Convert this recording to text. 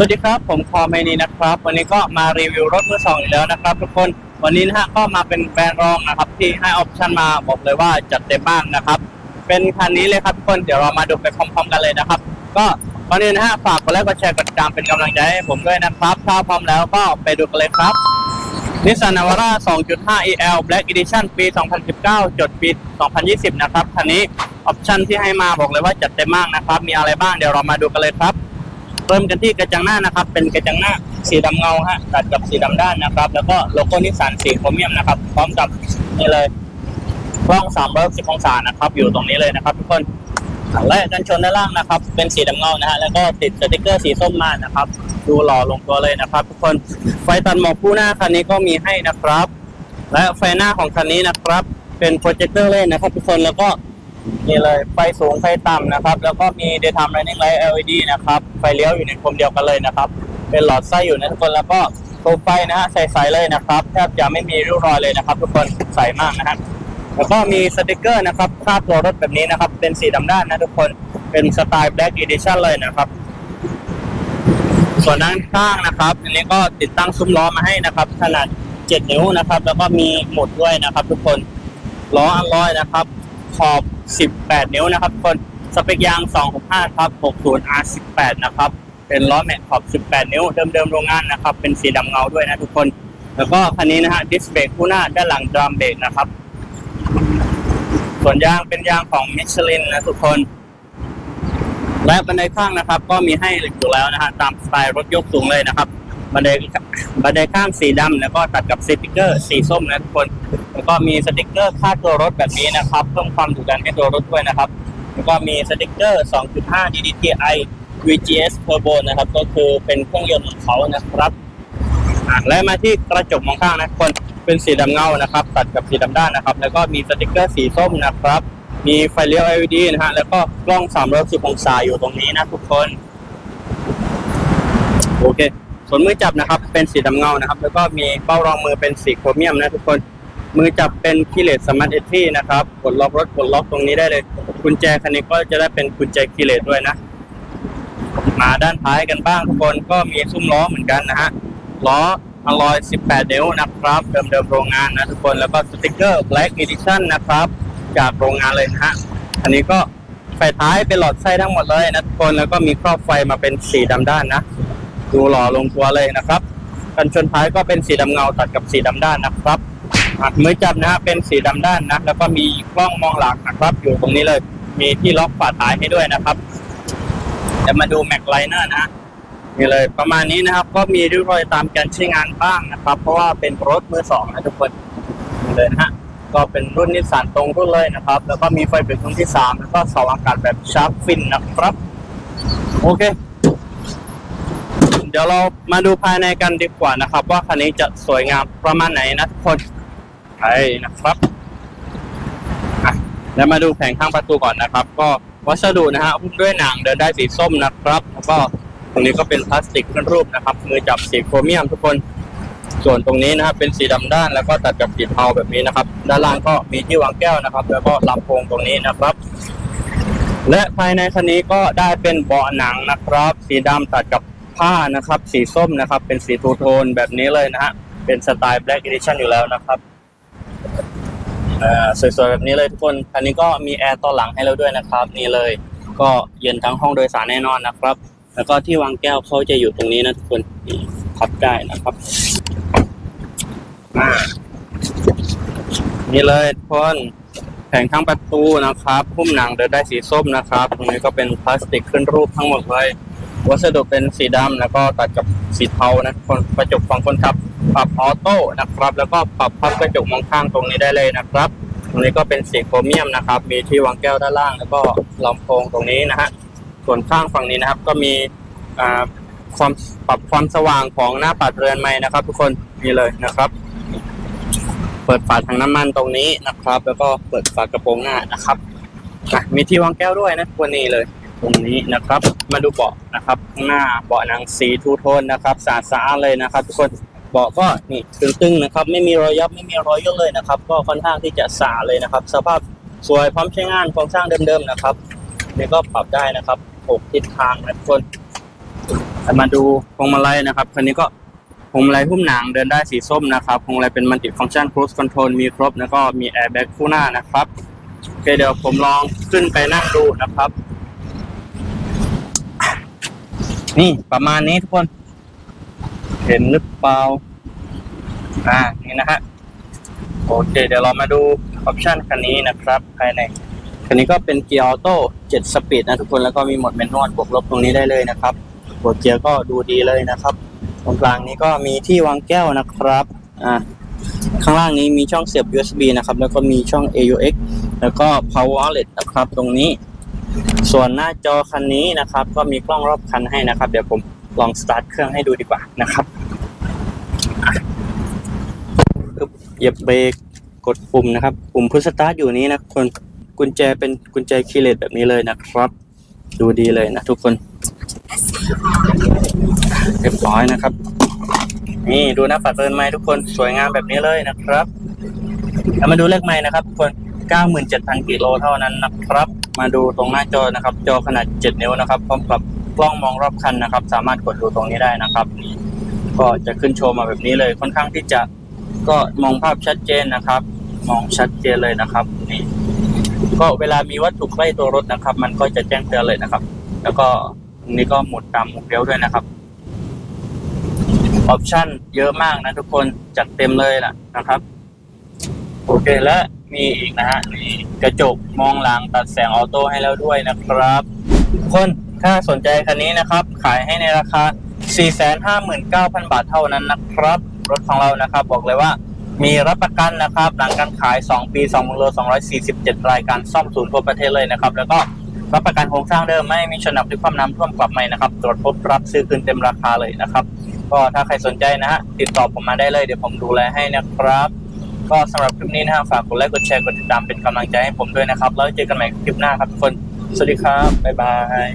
สวัสดีครับ ผมคอมเมนีนะครับ วันนี้ก็มารีวิวรถมือสองอีกแล้วนะครับ ทุกคนวันนี้นะฮะก็มาเป็นแบรนด์รองนะครับ ที่ให้ออปชันมาบอกเลยว่าจัดเต็มมากนะครับ เป็นคันนี้เลยครับทุกคนเดี๋ยวเรามาดูไปพร้อมๆกันเลยนะครับ ก็ก่อนอื่นนะฮะฝากกดไลค์กดแชร์กดติดตามเป็นกำลังใจให้ผมด้วยนะครับถ้าพร้อมแล้วก็ไปดูกันเลยครับนิสสันนาวาร่า 2.5 EL Black Edition ปี 2019 จดปี 2020 นะครับคันนี้ออปชันที่ให้มาบอกเลยว่าจัดเต็มมากนะครับ มีอะไรบ้างเดี๋ยวเรามาดูกันเลยครับ เริ่มกันที่กระจังหน้านะครับ เป็นกระจังหน้าสีดำเงาฮะตัดกับสีดำด้านนะครับ แล้วก็โลโก้นิสสันสีโครเมียมนะครับ พร้อมกับนี่เลยกล้อง360องศานะครับ อยู่ตรงนี้เลยนะครับ ทุกคนและกันชนด้านล่างนะครับ เป็นสีดำเงานะฮะแล้วก็ติดสติกเกอร์สีส้มมานะครับ ดูหล่อลงตัวเลยนะครับ ทุกคนไฟตัดหมอกคู่หน้าคันนี้ก็มีให้นะครับ และไฟหน้าของคันนี้นะครับ เป็นโปรเจคเตอร์เล่นนะครับ ทุกคนแล้วก็ นี่เลยไฟสูงไฟต่ำนะครับ แล้วก็มี daytime running light LED นะครับ ไฟเลี้ยวอยู่ในพรมเดียวกันเลยนะครับ เป็นหลอดไส้อยู่นะทุกคนแล้วก็ตัวไฟนะฮะใสๆเลยนะครับแทบจะไม่มีริ้วรอยเลยนะครับ ทุกคนใสมากนะฮะแล้วก็มีสติกเกอร์นะครับคาดตัวรถแบบนี้นะครับ เป็นสีดำด้านนะทุกคนเป็นสไตล์ Black Edition เลยนะครับ ส่วนด้านข้างนะครับ อันนี้ก็ติดตั้งซุ้มล้อมาให้นะครับ ขนาด 7 นิ้วนะครับ แล้วก็มีหมุดด้วยนะครับ ทุกคนล้ออัลลอยนะครับ ขอบ 18 นิ้วนะครับคนสเปคยาง 265ทับ60 R18 นะครับ เป็นล้อแม็กขอบ 18 นิ้ว เดิมๆโรงงานนะครับ เป็นสีดำเงาด้วยนะทุกคน แล้วก็คันนี้นะฮะดิสเบรกคู่หน้าด้านหลังดรัมเบรกนะครับ ส่วนยางเป็นยางของมิชลินนะทุกคน และบันไดข้างนะครับ ก็มีให้อยู่แล้วนะฮะตามสไตล์รถยกสูงเลยนะครับบันได บันไดข้างสีดำแล้วก็ตัดกับสติกเกอร์สีส้มนะทุกคน แล้วก็มีสติกเกอร์คาดตัวรถแบบนี้นะครับ เพิ่มความดุดันให้ตัวรถด้วยนะครับ แล้วก็มีสติกเกอร์ 2.5 DDTI VGS Turbo นะครับ ก็คือเป็นเครื่องยนต์ของเขานะครับและมาที่กระจกมองข้างนะทุกคนเป็นสีดำเงานะครับ ตัดกับสีดำด้านนะครับ แล้วก็มีสติกเกอร์สีส้มนะครับ มีไฟเลี้ยว LED นะฮะแล้วก็กล้อง310องศาอยู่ตรงนี้นะทุกคน โอเค ส่วนมือจับนะครับ เป็นสีดำเงานะครับ แล้วก็มีเป้ารองมือเป็นสีโครเมียมนะทุกคนมือจับเป็นคีเลสสมาร์ทเอทีนะครับกดล็อกรถกดล็อกตรงนี้ได้เลย กุญแจคันนี้ก็จะได้เป็นกุญแจคีเลสด้วยนะ มาด้านท้ายกันบ้างทุกคนก็มีซุ้มล้อเหมือนกันนะฮะล้ออลอย 18 นิ้วนะครับ เดิมๆโรงงานนะทุกคนแล้วก็สติกเกอร์ Black Edition นะครับ จากโรงงานเลยนะฮะอันนี้ก็ไฟท้ายเป็นหลอดไส้ทั้งหมดเลยนะทุกคนแล้วก็มีครอบไฟมาเป็นสีดำด้านนะ ดูหล่อลงตัวเลยนะครับกันชนท้ายก็เป็นสีดำเงาตัดกับสีดำด้านนะครับอะมือจับนะฮะเป็นสีดำด้านนะแล้วก็มีกล้องมองหลังนะครับ อยู่ตรงนี้เลย มีที่ล็อกฝาท้ายให้ด้วยนะครับเดี๋ยวมาดูแม็กไลเนอร์นะนี่เลยประมาณนี้นะครับ ก็มีริ้วรอยตามการใช้งานบ้างนะครับ เพราะว่าเป็นรถมือสองนะทุกคนเลยนะฮะก็เป็นรุ่นนิสสันตรงรุ่นเลยนะครับ แล้วก็มีไฟเบรกรุ่นที่สามแล้วก็เสาอากาศแบบชาร์ปฟินนะครับ โอเค ดี๋ยวเรามาดูภายในกันดีกว่านะครับ ว่าคันนี้จะสวยงามประมาณไหนนะทุกคนไปนะครับแล้วมาดูแผงข้างประตูก่อนนะครับ ก็วัสดุนะฮะหุ้มด้วยหนังเดินได้สีส้มนะครับ แล้วก็ตรงนี้ก็เป็นพลาสติกขึ้นรูปนะครับมือจับสีโครเมียมทุกคน ส่วนตรงนี้นะครับเป็นสีดำด้านแล้วก็ตัดกับสีเทาแบบนี้นะครับ ด้านล่างก็มีที่วางแก้วนะครับ แล้วก็ลำโพงตรงนี้นะครับ และภายในคันนี้ก็ได้เป็นเบาะหนังนะครับ สีดำตัดกับ ผ้านะครับ สีส้มนะครับ เป็นสีทูโทนแบบนี้เลยนะฮะ เป็นสไตล์ Black Edition อยู่แล้วนะครับสวยๆแบบนี้เลยทุกคนคันนี้ก็มีแอร์ต่อหลังให้เราด้วยนะครับ นี่เลย ก็เย็นทั้งห้องโดยสารแน่นอนนะครับ แล้วก็ที่วางแก้วเขาจะอยู่ตรงนี้นะทุกคนนี่พับได้นะครับนี่เลยทุกคนแผงข้างประตูนะครับ พุ่มหนังเดินได้สีส้มนะครับ ตรงนี้ก็เป็นพลาสติกขึ้นรูปทั้งหมดเลย วัสดุเป็นสีดำแล้วก็ตัดกับสีเทานะคนกระจกฝั่งคนขับ ปรับออโต้นะครับ แล้วก็ปรับพับกระจกมองข้างตรงนี้ได้เลยนะครับตรงนี้ก็เป็นสีโครเมียมนะครับ มีที่วางแก้วด้านล่าง แล้วก็ลำโพงตรงนี้นะฮะส่วนข้างฝั่งนี้นะครับก็มีความปรับความสว่างของหน้าปัดเรือนไม้นะครับ ทุกคนนี่เลยนะครับ เปิดฝาถังน้ำมันตรงนี้นะครับ แล้วก็เปิดฝากระโปรงหน้านะครับมีที่วางแก้วด้วยนะตัวนี้เลย ตรงนี้นะครับ มาดูเบาะนะครับข้างหน้าเบาะหนังสีทูโทนนะครับสะอาดสะอาดเลยนะครับ ทุกคนเบาะก็นี่ตึงๆนะครับ ไม่มีรอยยับไม่มีรอยย่นเลยนะครับ ก็ค่อนข้างที่จะสะอาดเลยนะครับ สภาพสวยพร้อมใช้งานโครงสร้างเดิมๆนะครับนี่ก็ปรับได้นะครับหกทิศทางนะทุกคนแต่มาดูพวงมาลัยนะครับคันนี้ก็พวงมาลัยหุ้มหนังเดินได้สีส้มนะครับพวงมาลัยเป็นมัลติฟังก์ชัน cruise control มีครบแล้วก็มีแอร์แบ็กคู่หน้านะครับโอเคเดี๋ยวผมลองขึ้นไปนั่งดูนะครับ นี่ประมาณนี้ทุกคน เห็นหรือเปล่า อ่า นี่นะฮะ โอเค เดี๋ยวเรามาดูออปชันคันนี้นะครับ ภายใน คันนี้ก็เป็นเกียร์ออโต้7สปีดนะทุกคน แล้วก็มีโหมดแมนนวลบวกลบตรงนี้ได้เลยนะครับ หัวเกียร์ก็ดูดีเลยนะครับ ตรงกลางนี้ก็มีที่วางแก้วนะครับ อ่า ข้างล่างนี้มีช่องเสียบ USB นะครับ แล้วก็มีช่อง AUX แล้วก็ power outlet นะครับ ตรงนี้ ส่วนหน้าจอคันนี้นะครับ ก็มีกล้องรอบคันให้นะครับ เดี๋ยวผมลองสตาร์ทเครื่องให้ดูดีกว่านะครับเหยียบเบรกกดปุ่มนะครับ ปุ่มพุชสตาร์ทอยู่นี้นะคนกุญแจเป็นกุญแจคีย์เลสแบบนี้เลยนะครับ ดูดีเลยนะทุกคนเรียบร้อยนะครับ นี่ดูน้าปัดเรือนไม้ทุกคนสวยงามแบบนี้เลยนะครับแล้วมาดูเลขไม้นะครับทุกคน 97,000กิโลเท่านั้นนะครับ มาดูตรงหน้าจอนะครับ จอขนาด 7 นิ้วนะครับ พร้อมกับกล้องมองรอบคันนะครับ สามารถกดดูตรงนี้ได้นะครับนี่ก็จะขึ้นโชว์มาแบบนี้เลย ค่อนข้างที่จะก็มองภาพชัดเจนนะครับ มองชัดเจนเลยนะครับนี่ก็เวลามีวัตถุใกล้ตัวรถนะครับ มันก็จะแจ้งเตือนเลยนะครับ แล้วก็นี่ก็หมุดตามหมุดเลี้ยวด้วยนะครับออปชั่นเยอะมากนะทุกคนจัดเต็มเลยล่ะนะครับ โอเคและ มีอีกนะฮะนี่กระจกมองหลังตัดแสงออโต้ให้แล้วด้วยนะครับ ทุกคนถ้าสนใจคันนี้นะครับ ขายให้ในราคา 459,000 บาทเท่านั้นนะครับ รถของเรานะครับ บอกเลยว่ามีรับประกันนะครับ หลังการขาย 2 ปี2โล247 รายการซ่อมศูนย์ทั่วประเทศเลยนะครับ แล้วก็รับประกันโครงสร้างเดิมไม่มีชนหนักหรือความน้ำท่วมกลับใหม่นะครับ ตรวจพบรับซื้อคืนเต็มราคาเลยนะครับ ก็ถ้าใครสนใจนะฮะติดต่อผมมาได้เลยเดี๋ยวผมดูแลให้นะครับ ก็สำหรับคลิปนี้นะครับฝากกดไลค์กดแชร์กดติดตามเป็นกำลังใจให้ผมด้วยนะครับ แล้วเจอกันใหม่คลิปหน้าครับทุกคน สวัสดีครับ บ๊ายบาย